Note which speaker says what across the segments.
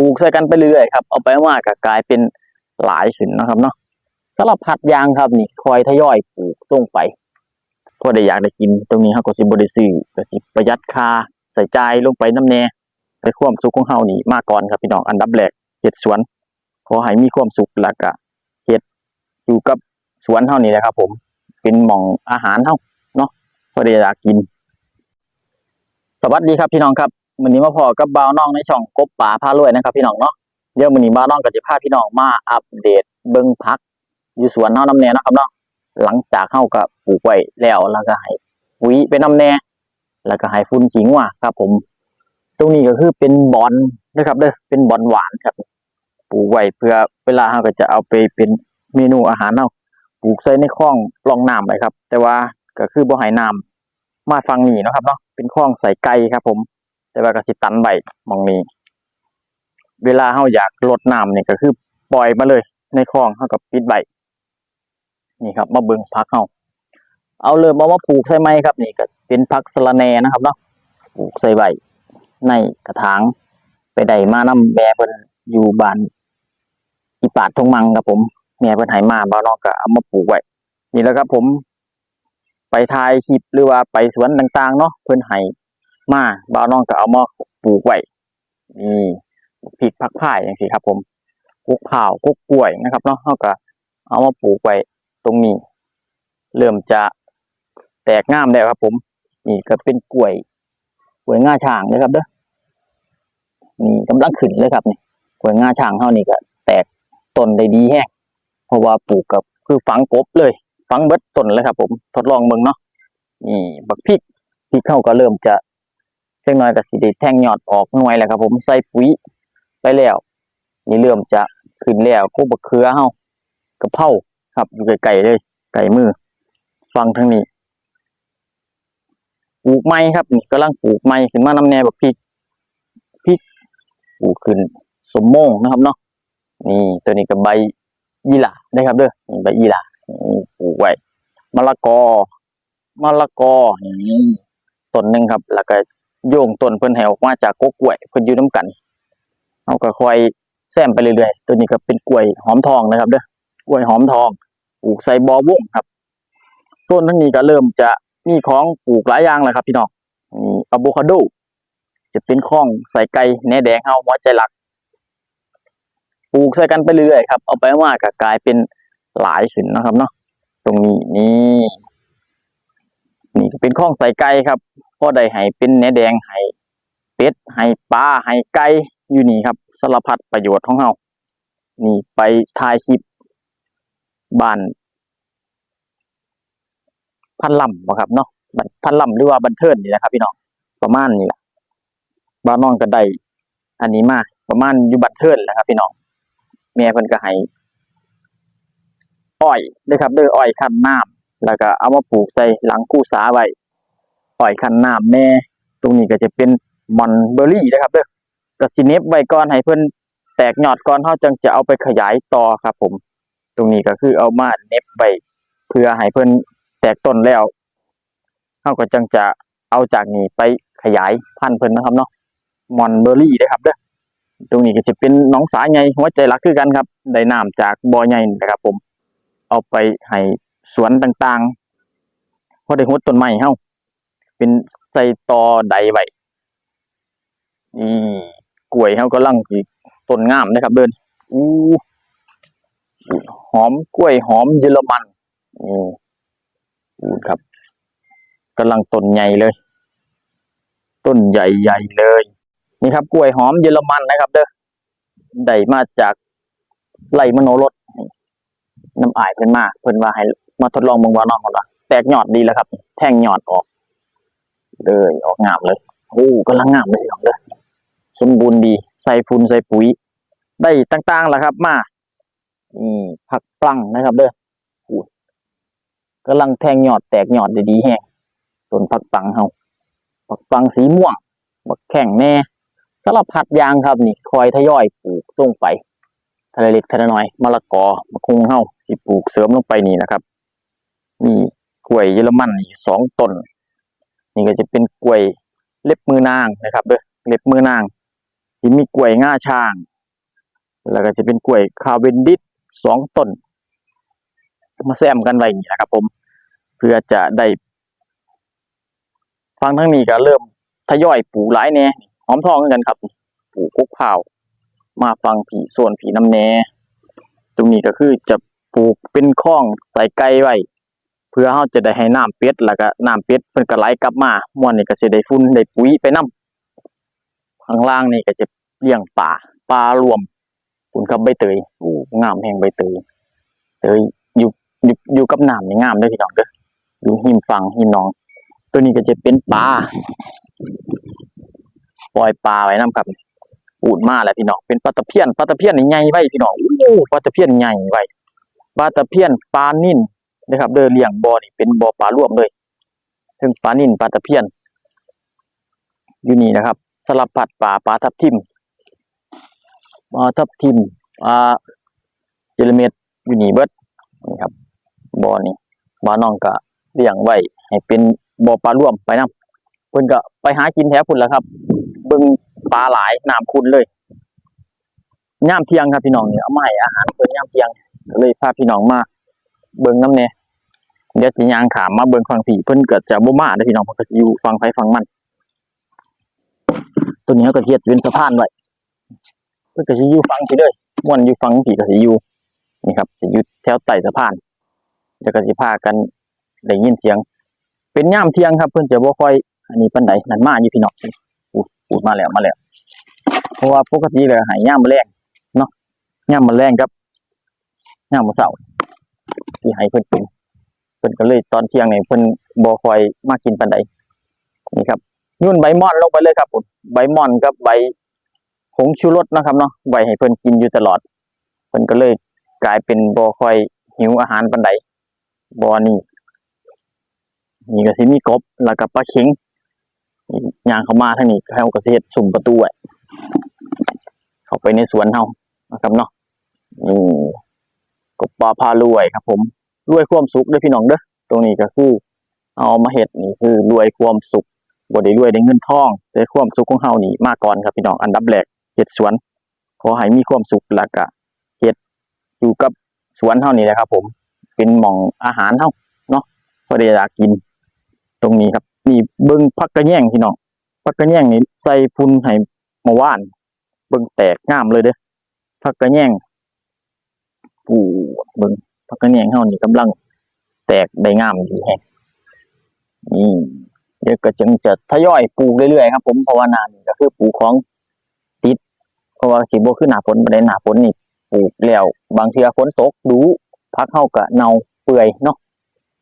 Speaker 1: ลูกใส่กันไปเรื่อยครับ เอาไปว่าก็กลายเป็นหลายขึ้นนะครับเนาะสารพัดยางครับนี่คอยทยอยปลูกส่งไปพอได้อยากได้กินตรงนี้เฮาก็สิบ่ได้ซื้อก็สิประหยัดค่าใส่ใจลงไปน้ำแน่ไปความสุขของเฮานี่มาก่อนครับพี่น้องอันดับแรกเฮ็ดสวน ขอให้มีความสุขแล้วก็เฮ็ดอยู่กับสวนเฮานี่แหละครับ ผมเป็นหม่องอาหารเฮาเนาะพอได้อยากกิน สวัสดีครับพี่น้องครับ วันนี้มาพอกับบ่าวน้องในช่องกบป่าพารวยนะครับ พี่น้องเนาะเดี๋ยววันนี้บ่าวน้องก็จะพาพี่น้องมาอัปเดตเบิ่งพัก อยู่สวนเฮาน้ำแน่นะครับเนาะหลังจากเฮาก็ปลูกไว้แล้วแล้วก็ให้ปุ๋ยเป็นน้ำแน่แล้วก็ให้ฟุ้นขิงว่าครับ ผม ตรงนี้ก็คือเป็นบอนนะครับเด้อเป็นบอนหวานครับปลูกไว้เพื่อเวลาเฮาก็จะเอาไปเป็นเมนูอาหารเฮาปลูกใส่ในคลองรองน้ำไว้ครับ แต่ว่าก็คือบ่ให้น้ำมาฟังนี่นะครับเนาะเป็นคลองใส่ไก่ครับ ผม แต่ว่าก็สิตันใบมองนี้ เวลาเฮาอยากลดน้ำเนี่ยก็คือปล่อยมาเลย ในคลองเฮากับปิดใบนี่ครับมาเบิ่งพักเฮาเอาเริ่มเอามาปลูกใส่ไหมครับ นี่ก็เป็นพักสะระแหนนะครับเนาะปลูกใส่ใบในกระถางไปได้มานำแม่เพิ่นอยู่บ้านอีปาดทงมังครับผมแม่เพิ่นให้มาบ่าวน้องก็เอามาปลูกไว้นี่แหละครับผม ไปถ่ายคลิปหรือว่าไปสวนต่างๆเนาะเพิ่นให้ มาบ่าวน้องก็เอามาปลูกไว้นี่พริกผักผ่ายอย่างซี่ครับ ผมกุกเผาวกุกกล้วยนะครับเนาะเฮาก็เอามาปลูกไว้ตรงนี้ เริ่มจะแตกงามแล้วครับ ผม นี่ก็เป็นกล้วยกล้วยง่าช้างนะครับเด้อนี่กำลังขึ้นเลยครับนี่กล้วยง่าช้างเฮานี่ก็ แตกต้นได้ดีแฮะเพราะว่าปลูกกับคือฝังกบเลยฟังเบิดต้นเลยครับ ผมทดลองเบิ่งเนาะนี่บักพริกพริกเข้าก็เริ่มจะ เล็กน้อยก็สิได้แทงยอดออกหน่วยแล้วครับผมใส่ปุ๋ยไปแล้วนี่เริ่มจะขึ้นแล้วพวกบักเขือเฮากระเพราครับอยู่ไกลๆเลยไกลมือ ฟังทางนี้ปลูกไม้ครับนี่กำลังปลูกไม้ขึ้นมาน้ำแนวบักพริกพริกปลูกขึ้นสมโมงนะครับเนาะนี่ตัวนี้ก็ใบยี่หร่าได้ครับเด้อใบยี่หร่าปลูกไว้มะละกอมะละกอนี่ต้นหนึ่งครับ แล้วก็ โยงต้นเพิ่นให้ออกมาจากกกกล้วยเพิ่นอยู่น้ำกันเอาก็ค่อยแซมไปเรื่อยๆตัวนี้ก็เป็นกล้วยหอมทองนะครับเด้อกล้วยหอมทองปลูกใส่บอวงครับต้นทั้งนี้ก็เริ่มจะมีของปลูกหลายอย่างแล้วครับ พี่น้องนี่อะโวคาโดจะเป็นข้องใส่ไก่แหนแดงเฮาหัวใจหลักปลูกใส่กันไปเรื่อยๆครับเอาไปว่ากก็กลายเป็นหลายขึ้นนะครับเนาะตรงนี้นี่นี่เป็นข้องใส่ไก่ครับ พ่อได้ให้เป็นเนื้อแดงให้เป็ดให้ปลาให้ไก่อยู่นี่ครับสารพัดประโยชน์ของเรานี่ไปถ่ายคลิปบ้านพันลำบ่ครับเนาะบ้านพันลำหรือว่าบันเทิงนี่แหละครับ พี่น้องประมาณนี้แหละบ้านน้องก็ได้อันนี้มาประมาณอยู่บันเทิงแหละครับ พี่น้องแม่เพิ่นก็ให้อ้อยนะครับเด้ออ้อยคันน้ำแล้วก็เอามาปลูกใส่หลังกู้สาไว้ อ้อยคันน้ำแน่ ตรงนี้ก็จะเป็นมอนเบอร์รี่นะครับเด้อก็สิเน็บไว้ก่อนให้เพิ่นแตกยอดก่อนเฮาจึงจะเอาไปขยายต่อครับ ผม ตรงนี้ก็คือเอามาเน็บไว้เพื่อให้เพิ่นแตกต้นแล้วเฮาก็จึงจะเอาจากนี้ไปขยายพันธุ์เพิ่นนะครับเนาะมอนเบอร์รี่นะครับเด้อตรงนี้ก็จะเป็นหนองสาใหญ่หัวใจหลักคือกันครับ ได้น้ำจากบ่อใหญ่นี่นะครับผม เอาไปให้สวนต่างๆพอได้หดต้นไม้เฮา เป็นใส่ตอใดไว้นี่กล้วยเฮากำลังสิต้นงามนะครับ เดินอู้หอมกล้วยหอมเยอรมันนี่อู้ครับกำลังต้นใหญ่เลย ต้นใหญ่ๆเลย นี่ครับ กล้วยหอมเยอรมันนะครับ เด้อได้มาจากไร่มโนรสน้ำอายเพิ่นมาเพิ่นว่าให้มาทดลองเบิ่งว่าน้องเขาว่าแตกยอดดีแล้วครับ แท่งยอดออก เลยออกงามเลยโอ้กำลังงามเลยน้องเด้อสมบูรณ์ดีใส่ฝุ่นใส่ปุ๋ย ได้ต่างๆแล้วครับ มานี่ผักปลังนะครับเด้ออู้กำลังแทงยอดแตกยอดด้ดีแฮงต้นผักปังเฮาผักปังสีม่วงบักแข่งแน่สารพัดยางครับนี่ คอยทยอยปลูกส่งไปทะเลเล็กทะเลน้อยมะละกอมะคุงเฮาที่ปลูกเสริมลงไปนี่นะครับ มีกล้วยเยอรมันสองต้น นี่ก็จะเป็นกล้วยเล็บมือนางนะครับเด้อเล็บมือนางที่มีกล้วยง่าช้าง แล้วก็จะเป็นกล้วยคาเวนดิสสองต้น มาแซมกันไว้อย่างนี้นะครับ ผม เพื่อจะได้ฟังทั้งนี้ก็เริ่มทยอยปลูกหลายแน่หอมทองกันครับปลูกกุกข้าว มาฟังผีโซนผีน้ำแน่ตรงนี้ก็คือจะปลูกเป็นคลองใส่ไก่ไว้ เพื่อเราจะได้ให้น้ำเป็ดแล้วก็น้ำเป็ดเพิ่นก็ไหลกลับมาม่วนนี่ก็สิได้ฝุ่นได้ปุ๋ยไปนํข้างล่างนี่ก็จะเลี้ยงปลาปลารวมคุณครับใบเตยโอ้งามแห่งใบเตยเตยอยู่อยู่อยู่กับน้ำนี่งามด้อพี่น้องเด้ออยู่หิมฟังหิมน้อง ตัวนี้ก็จะเป็นปลาปล่อยปลาไว้นํครับปูดมาแล้วพี่น้องเป็นปลาตะเพียนปลาตะเพียนใหญ่ไว้พี่น้องโอ้ปลาตะเพียนใหญ่ไว้ปลาตะเพียนปลานิ่น นะครับเดินเลี้ยงบ่อนี่เป็นบ่อปลารวมเลยซึ่งปลานิ่นปลาตะเพียน อยู่นี่นะครับ สลับผัดปลาปลาทับทิมปลาทับทิมปลาเจลเม็ดอยู่นี่เบิดนี่ครับบ่อนี่บ่อน้องก็เลี้ยงไว้ให้เป็นบ่อปลารวมไปนํเพิ่นก็ไปหากินแถวพุ่นแล้วครับ เบิ่งปลาหลายน้ำคุณเลยย่ามเที่ยงครับพี่น้องเนี่ยเอาให้อาหารเพิ่นย่ามเที่ยงเลยพาพี่น้องมาเบิ่งน้ำเนี่ย เดี๋ยวสิยางขามมาเบิ่งฟังผีเพิ่นเกิดจะบ่มาเด้พี่น้องเพิ่นก็อยู่ฟังไผฟังมันตัวนี้เขาก็สิเฮ็ดเป็นสะพานไว้เพิ่นก็สิอยู่ฟังพี่เด้อม่วนอยู่ฟังผีก็สิอยู่นี่ครับสิอยู่แถวใต้สะพานแล้วก็สิพากันได้ยินเสียง เป็นยามเที่ยงครับ เพิ่นจะบ่ค่อย อันนี้ปานใดนั่นมาอยู่พี่น้องอู้พูดมาแล้วมาแล้วเพราะว่าปกติแล้วให้ยามมื้อแลงเนาะยามมื้อแลงกับยามมื้อเช้าที่ให้เพิ่นกิน เพิ่นก็เลยตอนเที่ยงเนี่ยเพิ่นบ่ค่อยมากินปานใดนี่ครับยุ่นใบม่อนลงไปเลยครับผมใบม่อนกับใบผงชูรสนะครับเนาะไว้ให้เพิ่นกินอยู่ตลอดเพิ่นก็เลยกลายเป็นบ่ค่อยหิวอาหารปานใดบ่อนี่นี่ก็สิมีกบแล้วก็ปลาเข็งย่างเข้ามาทางนี้เฮาก็สิเฮ็ดสุ่มประตูไว้เข้าไปในสวนเฮานะครับเนาะนี่กบปลาพารวยครับผม รวยความสุขเด้อพี่น้องเด้อตรงนี้ก็คือ เอามาเฮ็ดนี่คือรวยความสุขบ่ได้รวยได้เงินทองแต่ความสุขของเฮานี่มาก่อนครับพี่น้องอันดับแรกเฮ็ดสวน ขอให้มีความสุขแล้วก็เฮ็ดอยู่กับสวนเฮานี่แหละครับ ผมเป็นหม่องอาหารเฮาเนาะบ่ได้อยากกิน ตรงนี้ครับนี่เบิ่งผักกระแยงพี่น้องผักกระแยงนี่ใส่ฝุ่นให้เมื่อวาน เบิ่งแตกงามเลยเด้อผักกระแยงปูเบิ่ง พักกระแหนงเฮานี่กำลังแตกได้งามดีแฮะนี่เดี๋ยวก็จึงจะทยอยปลูกเรื่อยๆครับ ผมเพราะว่านานี่ก็คือปลูกของติด เพราะว่าสิบ่คือหนาฝนบ่ได้หนาฝนนี่ปลูกแล้วบางเทื่อฝนตกดูพักเฮาก็เน่าเปื่อยเนาะ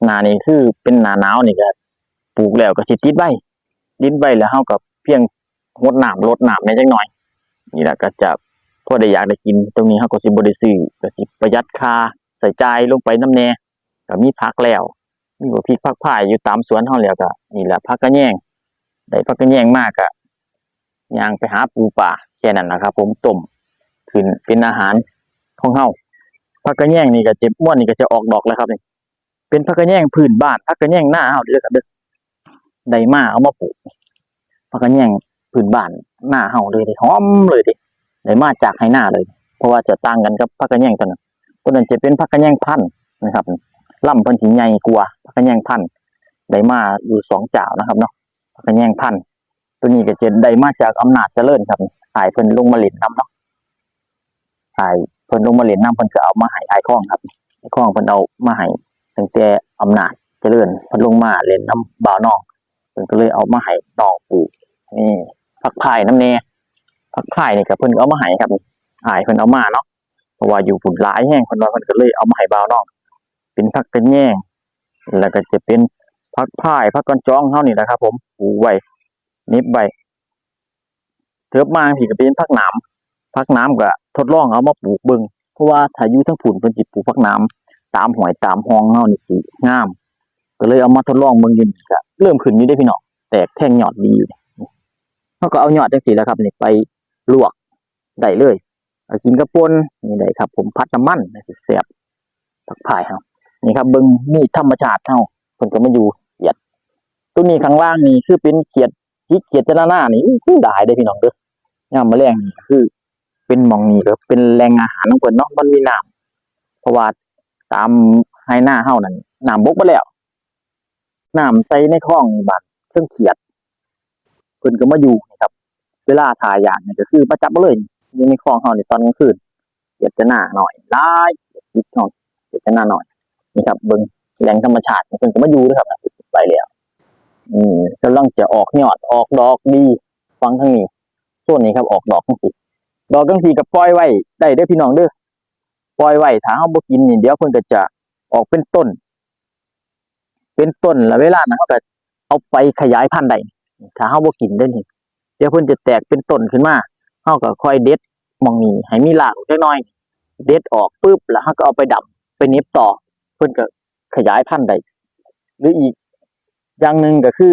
Speaker 1: หน้านี่คือเป็นหนาหนาวนี่ก็ปลูกแล้วก็สิติดไว้ดินไว้แล้วเฮาก็เพียงรดน้ำรดน้ำในจักหน่อย นี่แหละก็จะพอได้อยากได้กินตรงนี้เขาก็สิบริซื้อก็สิประหยัดค่า ใส่ใจลงไปน้ำแน่ก็มีพักแล้วมีบ่พริกผักผ่ายอยู่ตามสวนเฮาแล้วก็นี่แหละผักกระแยงได้ผักกระแยงมากก็ย่างไปหาปูป่าแค่นั้นนะครับ ผมต้มขึ้นเป็นอาหารของเฮาผักกระแยงนี่ก็เจะม่วนนี่ก็จะออกดอกแล้วครับนี่เป็นผักกระแยงพื้นบ้านผักกระแยงหน้าเฮาเด้อครับเด้อได้มาเอามาปลูกผักกระแยงพื้นบ้านหน้าเฮาเลยเด้หอมเลยด้ได้มาจากไห้หน้าเลย เพราะว่าจะต่างกันกับผักกระแยงตัวนั้น ตัวนั้นจะเป็นผักกระแยงพันธุ์นะครับล่ำเพิ่นสิใหญ่กว่าผักกระแยงพันธุ์ได้มาอยู่สองเจ้านะครับเนาะผักกระแยงพันธุ์ตัวนี้ก็จะได้มาจากอำนาจเจริญครับอายเพิ่นลงมาเล่นน้ำเนาะอายเพิ่นลงมาเล่นน้ำเพิ่นก็เอามาให้ไอายข้องครับไอายข้องเพิ่นเอามาให้ตั้งแต่อำนาจเจริญเพิ่นลงมาเล่นน้ำบ่าวน้องเพิ่นก็เลยเอามาให้น้องปลูกนี่ผักพายน้ำแน่ผักไผ่นี่ก็เพิ่นก็เอามาให้ครับอายเพิ่นเอามาเนาะ เพราะว่าอยู่ฝุ่นหลายแห้งเพิ่นว่าเพิ่นก็เลยเอามาให้บ่าวน้องเป็นผักกระแยงแล้วก็จะเป็นผักพายผักกอนจ้องเฮานี่แหละครับ ผมปลูกไว้นิบไว้เทิบมาพี่ก็เป็นผักหนามผักหนามก็ทดลองเอามาปลูกเบิ่งเพราะว่าถ้าอยู่ทั้งฝุ่นเพิ่นสิปลูกผักหนามตามหอยตามห้องเฮานี่สิงาม ก็เลยเอามาทดลองเบิ่งยู่นี่ก็เริ่มขึ้นอยู่ได้พี่น้องแตกแท่งหยอดดีอยู่เขาก็เอาหยอดจังสีแล้วครับนี่ไปลวกได้เลย กินกระปุนนี่ได้ครับ ผมพัดน้ำมันนี่สิแซ่บผักพายครับนี่ครับเบิ้งมีธรรมชาติเฮาเพิ่นก็มาอยู่เขียดตัวนี้ข้างล่างนี่คือเป็นเขียดจิกเขียดจนาหน้านี่อู้หูได้เด้พี่น้องเด้อยามแมลงนี่คือ เป็นมองนี่ก็เป็นแหล่งอาหารของเพิ่นเนาะมันมีน้ำเพราะว่าตามไฮนาเฮานั่นน้ำบกไปแล้วน้ำใส่ในคลองนี่บาดเชิงเขียดเพิ่นก็มาอยู่นี่ครับ เวลาถ่ายอย่างนี่ก็คือมาจับมาเลย อยู่ในคลองเฮานี่ตอนกลางคืนเขียดจะหน้าหน่อยหลายคิดเฮาเขียดจะหน้าหน่อยนี่ครับเบิ่งแหล่งธรรมชาติเพิ่นก็มาอยู่เด้อครับไปแล้วอืมกำลังจะออกยอดออกดอกดีฟังทางนี้ส่วนนี้ครับออกดอกจังซี่ดอกจังซี่ก็ปล่อยไว้ได้เด้อพี่น้องเด้อปล่อยไว้ถ้าเฮาบ่กินนี่เดี๋ยวเพิ่นก็จะออกเป็นต้น เป็นต้นแล้วเวลานั้นเฮาก็เอาไปขยายพันธุ์ได้ถ้าเฮาบ่กินเด้นี่เดี๋ยวเพิ่นจะแตกเป็นต้นขึ้นมา เฮาก็ค่อยเด็ดมองนี้ให้มีรากจักน่อย เด็ดออกปุ๊บแล้วเฮาก็เอาไปดํไปเน็บต่อ เพิ่อนก็ขยายพันธุ์ได้หรืออีกอย่างหนึ่งก็คือ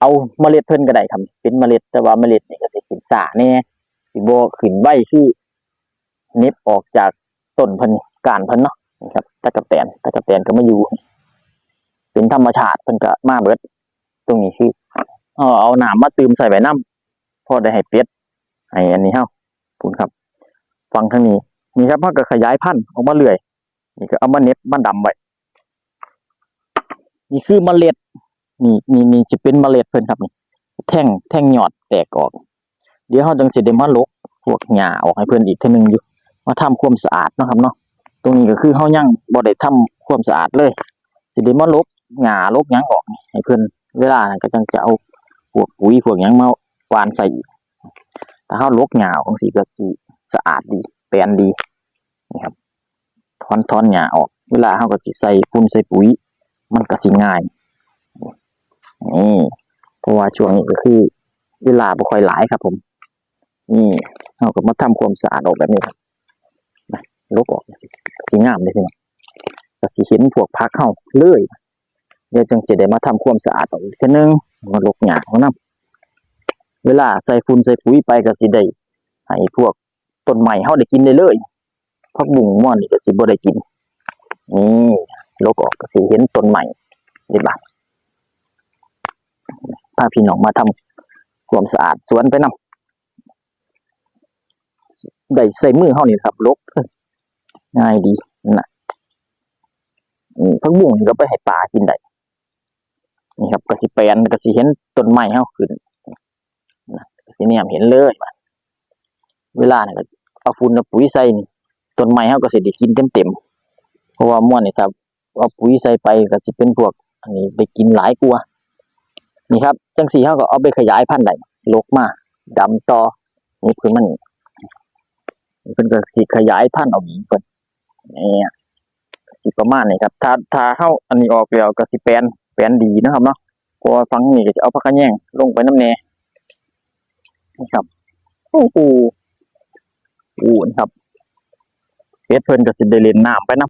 Speaker 1: เอาเมล็ดเพิ่นก็ได้ครับเป็นเมล็ดแต่ว่าเมล็ดนี่ก็สิขึ้นช้าแน่สิบ่ขึ้นไว้คือเน็บออกจากต้นเพิ่นการเพิ่นเนาะนะครับตะกะแตนตะกะแตนก็ไมาอยู่ เป็นธรรมชาติเพิ่นก็มาเบิด ตรงนี้คือเอาเอาน้ำมาตืมใส่ไว้น้ำพอได้ให้เป็ด ให้อันนี้เฮ้าพูนครับ ฟังทางนี้ นี่ครับเฮาก็ขยายพันธุ์ออกมาเรื่อย นี่ก็เอามาเน็บมาดำไว้นี่คือเมล็ด นี่นี่นี่สิเป็นเมล็ดเพิ่นครับนี่แท่งแท่งหยอดแตกออก เดี๋ยวเราจังสิได้มาลกพวกหญ้าออกให้เพิ่นอีกเทื่อนึงอยู่มาทำความสะอาดนะครับเนาะตรงนี้ก็คือเฮายังบ่ได้ทำความสะอาดเลยสิได้มาลกหญ้าลกหยังออกให้เพิ่นเวลานั้นก็จังจะเอาพวกปุ๋ยพวกหยังมาหว่านใส่ ถ้าเฮาลกหญ้าออกจังซี่ก็สิสะอาดดีแปลนดีนี่ครับถอนถอนหญ้าออก เวลาเฮาก็สิใส่ฝุ่นใส่ปุ๋ย มันก็สิง่ายนี่เพราะว่าช่วงนี้ก็คือ เวลาบ่ค่อยหลายครับ ผมนี่เราก็มาทำความสะอาดออกแบบนี้ครับนะลบออกสีงามเลยพี่น้องก็สิเห็นพวกพักเข้าเลื่อยเดี๋ยวจึงจะได้มาทำความสะอาดออกอีกทีนึงมาลบหยาเขานํ เวลาใส่ฝุ่นใส่ปุ๋ยไปก็สิได้ให้พวกต้นใหม่เฮาได้กินได้เลยพักบุ้งม่อนนี่ก็สิบ่ได้กินนี่ลบออกก็สิเห็นต้นใหม่ได้บ้างพาพี่น้องมาทำความสะอาดสวนไปนำได้ใส่มือเฮานี่ครับลบง่ายดีนะอืมผักบุ้งนี่ก็ไปให้ปลากินได้นี่ครับก็สิแปนก็สิเห็นต้นไม้เฮาขึ้น สิเนี่ยเห็นเลยเวลาเนี่ก็เอาฝุ่นเอาปุ๋ยใส่นี่ต้นไม้เฮาก็สิได้กินเต็มๆเพราะว่าม่วนนี่ครับเอาปุ๋ยใส่ไปก็สิเป็นพวก อันนี้ได้กินหลายกว่านี่ครับจังสีเขาก็เอาไปขยายพันธุ์ได้ลกมาดำต่อนี่คือมันนี่เพิ่นก็สิขยายพันธุ์ออกอีกเพิ่นนี่สิประมาณนี้ครับ ถ้าถ้าเฮาอันนี้ออกแล้วก็สิแปลนแปลนดีนะครับเนาะเพราะว่าฟังนี่ก็จะเอาผักกะแยงลงไปน้ำแน่ นะครับโอ้โหอู้นะครับเฮ็ดเพิ่นก็สิได้เล่นน้ำไปนะ